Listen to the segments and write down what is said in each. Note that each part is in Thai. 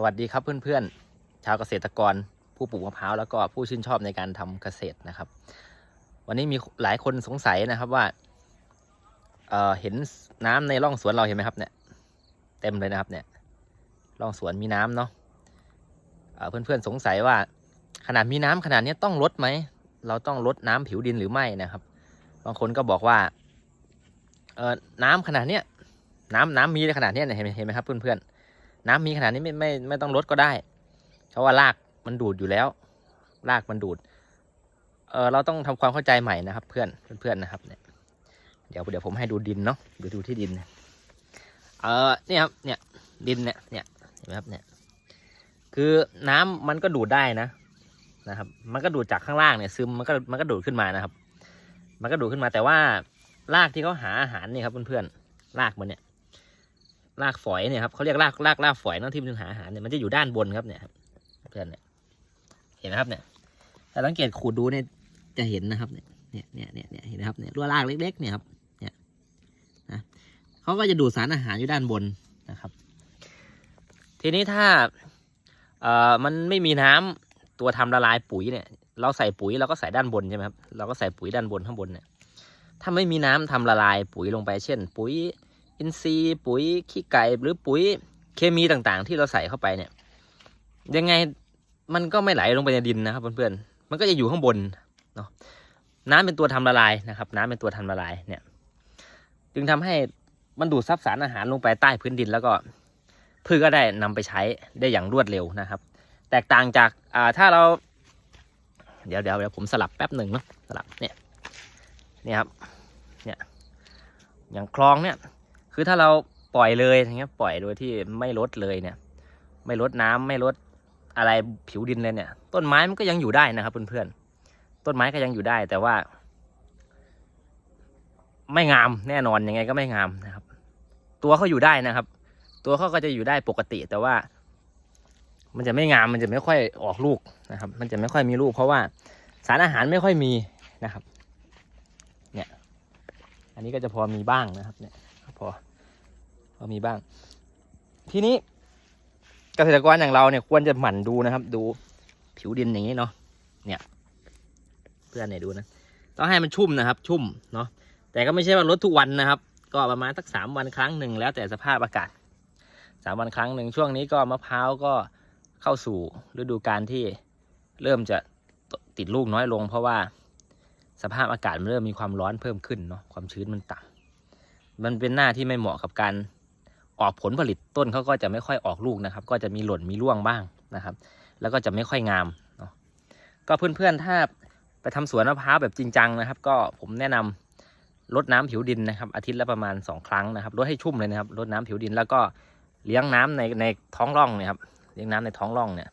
สวัสดีครับเพื่อนๆ ชาวเกษตรกร ผู้ปลูกมะพร้าวแล้วก็ผู้ชื่นชอบในการทำเกษตรนะครับ วันนี้มีหลายคนสงสัยนะครับว่าเเห็นน้ำในร่องสวนเราเห็นไหมครับเนี่ย เต็มเลยนะครับเนี่ยร่องสวนมีน้ำเนาะเอ่อเพื่อนๆสงสัยว่า ขนาดมีน้ำขนาดนี้ต้องลดไหมเราต้องลดน้ำผิวดินหรือไม่นะครับ บางคนก็บอกว่าเออน้ำขนาดเนี้ยน้ำน้ำมีขนาดเนี้ยเห็นไหมเห็นไหมครับเพื่อนๆ น้ำมีขนาดนี้ไม่ไม่ไม่ต้องลดก็ได้ เพราะว่ารากมันดูดอยู่แล้ว รากมันดูด เออเราต้องทำความเข้าใจใหม่นะครับ เพื่อนเพื่อนๆนะครับเนี่ยเดี๋ยวเดี๋ยวผมให้ดูดินเนาะเดี๋ยวดูที่ดิน เออเนี่ยครับเนี่ยดินเนี่ยเนี่ยเห็นไหมครับเนี่ย คือน้ำมันก็ดูดได้นะนะครับ มันก็ดูดจากข้างล่างเนี่ยซึมมันก็มันก็ดูดขึ้นมานะครับ มันก็ดูดขึ้นมาแต่ว่ารากที่เขาหาอาหารเนี่ยครับเพื่อนๆรากมันเนี่ย รากฝอยเนี่ยครับเขาเรียกรากรากรากฝอยเนอะที่มันหาอาหารเนี่ยมันจะอยู่ด้านบนครับเนี่ยเพื่อนเนี่ยเห็นไหมครับเนี่ยถ้าสังเกตขูดดูเนี่ยจะเห็นนะครับเนี่ยเนี่ยเนี่ยเนี่ยเห็นไหมครับเนี่ยรัวรากเล็ก ๆ เนี่ยครับเนี่ยนะเขาก็จะดูดสารอาหารอยู่ด้านบนนะครับ ทีนี้ถ้าเอ่อมันไม่มีน้ำตัวทำละลายปุ๋ยเนี่ย เราใส่ปุ๋ยเราก็ใส่ด้านบนใช่ไหมครับเราก็ใส่ปุ๋ยด้านบนข้างบนเนี่ยถ้าไม่มีน้ำทำละลายปุ๋ยลงไปเช่น ปุ๋ย อินทรีย์ปุ๋ยขี้ไก่หรือปุ๋ยเคมีต่างๆ ที่เราใส่เข้าไปเนี่ย ยังไงมันก็ไม่ไหลลงไปในดินนะครับเพื่อนๆ มันก็จะอยู่ข้างบนเนาะน้ำเป็นตัวทำละลายนะครับ น้ำเป็นตัวทำละลายเนี่ย จึงทำให้มันดูดซับสารอาหารลงไปใต้พื้นดินแล้วก็พืชก็ได้นำไปใช้ได้อย่างรวดเร็วนะครับ แตกต่างจากอ่าถ้าเรา เดี๋ยวเดี๋ยวเดี๋ยวผมสลับแป๊บหนึ่งเนาะสลับเนี่ยนี่ครับเนี่ยอย่างคลองเนี่ย คือถ้าเราปล่อยเลยอย่างเงี้ยปล่อยโดยที่ไม่ลดเลยเนี่ย ไม่ลดน้ำไม่ลดอะไรผิวดินเลยเนี่ย ต้นไม้มันก็ยังอยู่ได้นะครับเพื่อนๆต้นไม้ก็ยังอยู่ได้แต่ว่า ไม่งามแน่นอนยังไงก็ไม่งามนะครับ ตัวเขาอยู่ได้นะครับ ตัวเขาก็จะอยู่ได้ปกติแต่ว่า มันจะไม่งามมันจะไม่ค่อยออกลูกนะครับ มันจะไม่ค่อยมีลูก เพราะว่าสารอาหารไม่ค่อยมีนะครับ เนี่ย อันนี้ก็จะพอมีบ้างนะครับ เนี่ยพอ พอมีบ้าง ทีนี้เกษตรกรอย่างเราเนี่ยควรจะหมั่นดูนะครับ ดูผิวดินอย่างนี้เนาะเนี่ย เพื่อนเนี่ยดูนะต้องให้มันชุ่มนะครับ ชุ่มเนาะแต่ก็ไม่ใช่ว่าลดทุกวันนะครับ ก็ประมาณสักสามวันครั้งหนึ่งแล้วแต่สภาพอากาศสามวันครั้งหนึ่งช่วงนี้ก็มะพร้าวก็เข้าสู่ฤดูกาลที่เริ่มจะติดลูกน้อยลง เพราะว่าสภาพอากาศมันเริ่มมีความร้อนเพิ่มขึ้นเนาะความชื้นมันต่ำมันเป็นหน้าที่ไม่เหมาะกับการ ออกผลผลิตต้นเขาก็จะไม่ค่อยออกลูกนะครับ ก็จะมีหล่นมีร่วงบ้างนะครับ แล้วก็จะไม่ค่อยงามเนาะก็เพื่อนๆถ้าไปทำสวนมะพร้าวแบบจริงจังนะครับ ก็ผมแนะนำลดน้ำผิวดินนะครับอาทิตย์ละประมาณสองครั้งนะครับลดให้ชุ่มเลยนะครับลดน้ำผิวดินแล้วก็เลี้ยงน้ำในในท้องร่องเนี่ยครับเลี้ยงน้ำในท้องร่องเนี่ย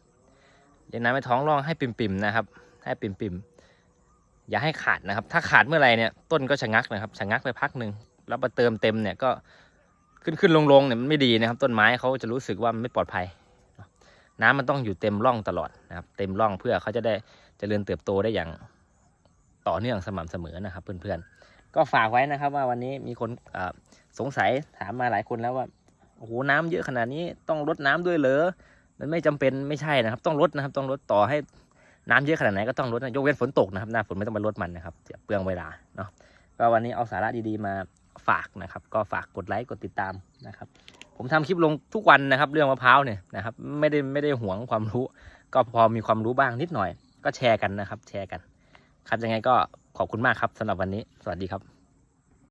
เลี้ยงน้ำในท้องร่องให้ปิ่มๆนะครับ ให้ปิ่มๆอย่าให้ขาดนะครับ ถ้าขาดเมื่อไหร่เนี่ยต้นก็ชะงักนะครับชะงักไปพักหนึ่งแล้วมาเติมเต็มเนี่ยก็ ขึ้นขึ้นลงลงเนี่ยมันไม่ดีนะครับ ต้นไม้เขาจะรู้สึกว่ามันไม่ปลอดภัย น้ำมันต้องอยู่เต็มร่องตลอดนะครับ เต็มร่องเพื่อเขาจะได้จเจริญเติบโตได้อย่างต่อเนื่องสม่ำเสมอนะครับ เพื่อนๆ ก็ฝากไว้นะครับ ว่าวันนี้มีคนสงสัยถามมาหลายคนแล้วว่าโอ้โหน้ำเยอะขนาดนี้ต้องลดน้ำด้วยเหรอมันไม่จำเป็นไม่ใช่นะครับ ต้องลดนะครับ ต้องลดต่อให้น้ำเยอะขนาดไหนก็ต้องลดนะยกเว้นฝนตกนะครับหน้าฝนไม่ต้องไปลดมันนะครับเสียเปลืองเวลาเนาะก็วันนี้เอาสาระดีๆมา ฝากนะครับ ก็ฝากกดไลค์กดติดตามนะครับ ผมทำคลิปลงทุกวันนะครับ เรื่องมะพร้าวเนี่ยนะครับ ไม่ได้ไม่ได้หวงความรู้ ก็พอมีความรู้บ้างนิดหน่อย ก็แชร์กันนะครับ แชร์กัน ครับยังไงก็ขอบคุณมากครับสำหรับวันนี้ สวัสดีครับ